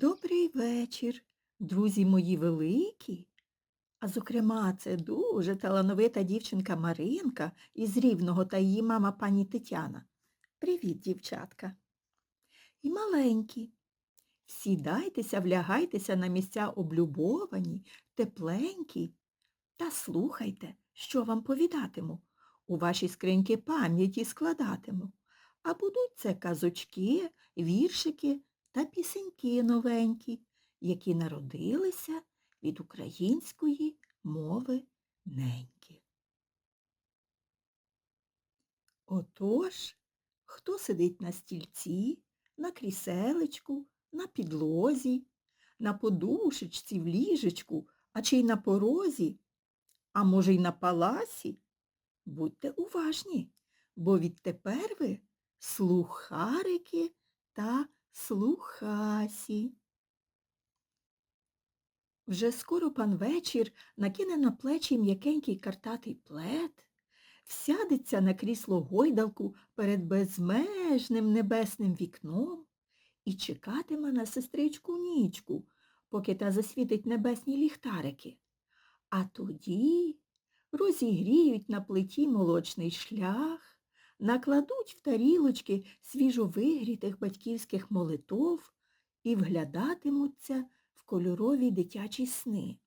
Добрий вечір, друзі мої великі. А зокрема, це дуже талановита дівчинка Маринка із Рівного та її мама пані Тетяна. Привіт, дівчатка. І маленькі. Сідайтеся, влягайтеся на місця облюбовані, тепленькі та слухайте, що вам повідатиму. У вашій скриньки пам'яті складатиму. А будуть це казочки, віршики та пісеньки новенькі, які народилися від української мови неньки. Отож, хто сидить на стільці, на кріселечку, на підлозі, на подушечці, в ліжечку, а чи й на порозі, а може й на паласі? Будьте уважні, бо відтепер ви слухарики та слухасі. Вже скоро пан вечір накине на плечі м'якенький картатий плед, всядеться на крісло гойдалку перед безмежним небесним вікном і чекатиме на сестричку нічку, поки та засвітить небесні ліхтарики. А тоді розігріють на плиті молочний шлях, накладуть в тарілочки свіжовигрітих батьківських молитов і вглядатимуться в кольорові дитячі сни,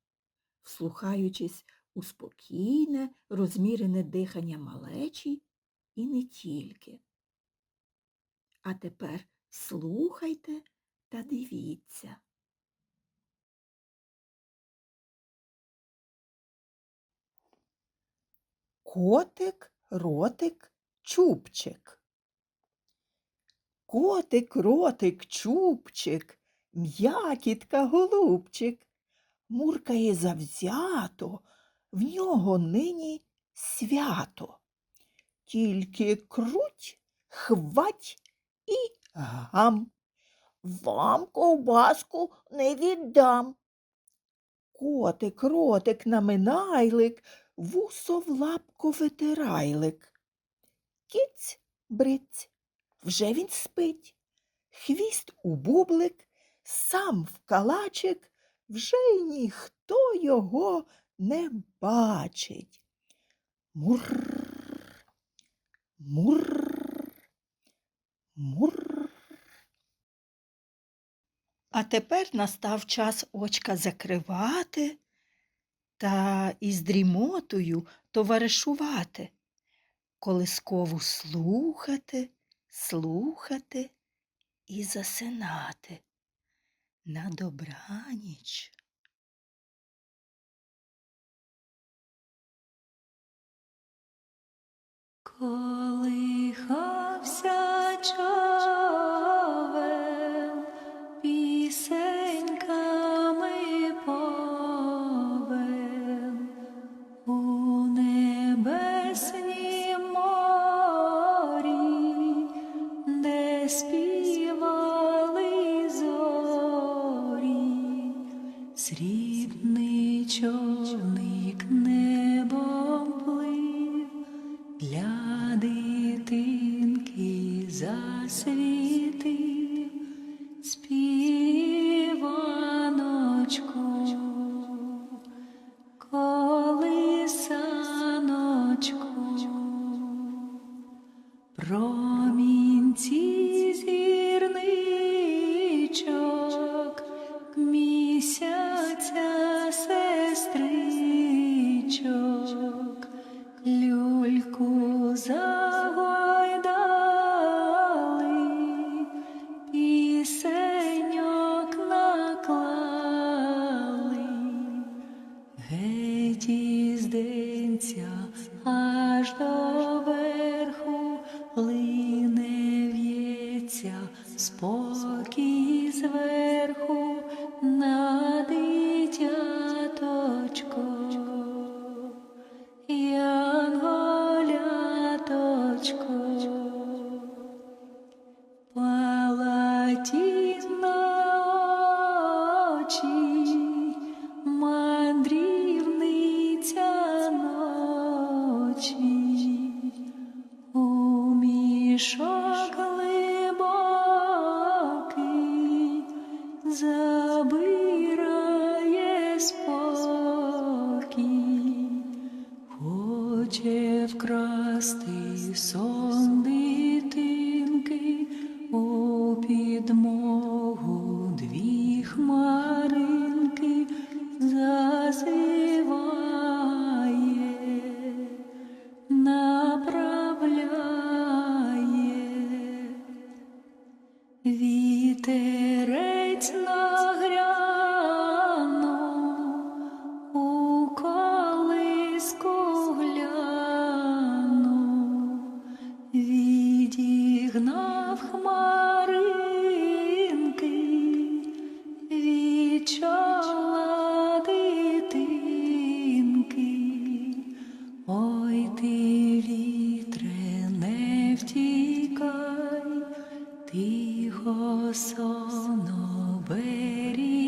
вслухаючись у спокійне, розмірене дихання малечі і не тільки. А тепер слухайте та дивіться. Котик, ротик, чубчик. Котик, ротик, чубчик, м'якітка, голубчик, муркає завзято, в нього нині свято. Тільки круть, хвать і гам. Вам ковбаску не віддам. Котик, ротик, наминайлик, вусо в лапку витирайлик. Кіць, бриць, вже він спить, хвіст у бублик, сам в калачик, вже й ніхто його не бачить. Мур, мур, мур. А тепер настав час очка закривати та із дрімотою товаришувати, колискову слухати, слухати і засинати. На добраніч. Співали зорі, срібний човник небом спокій зверху на дитяточко. Янголяточко, палаті на очі, мандрівниця ночі, у мішок Хоче вкрасти сон Тихо соно беріг.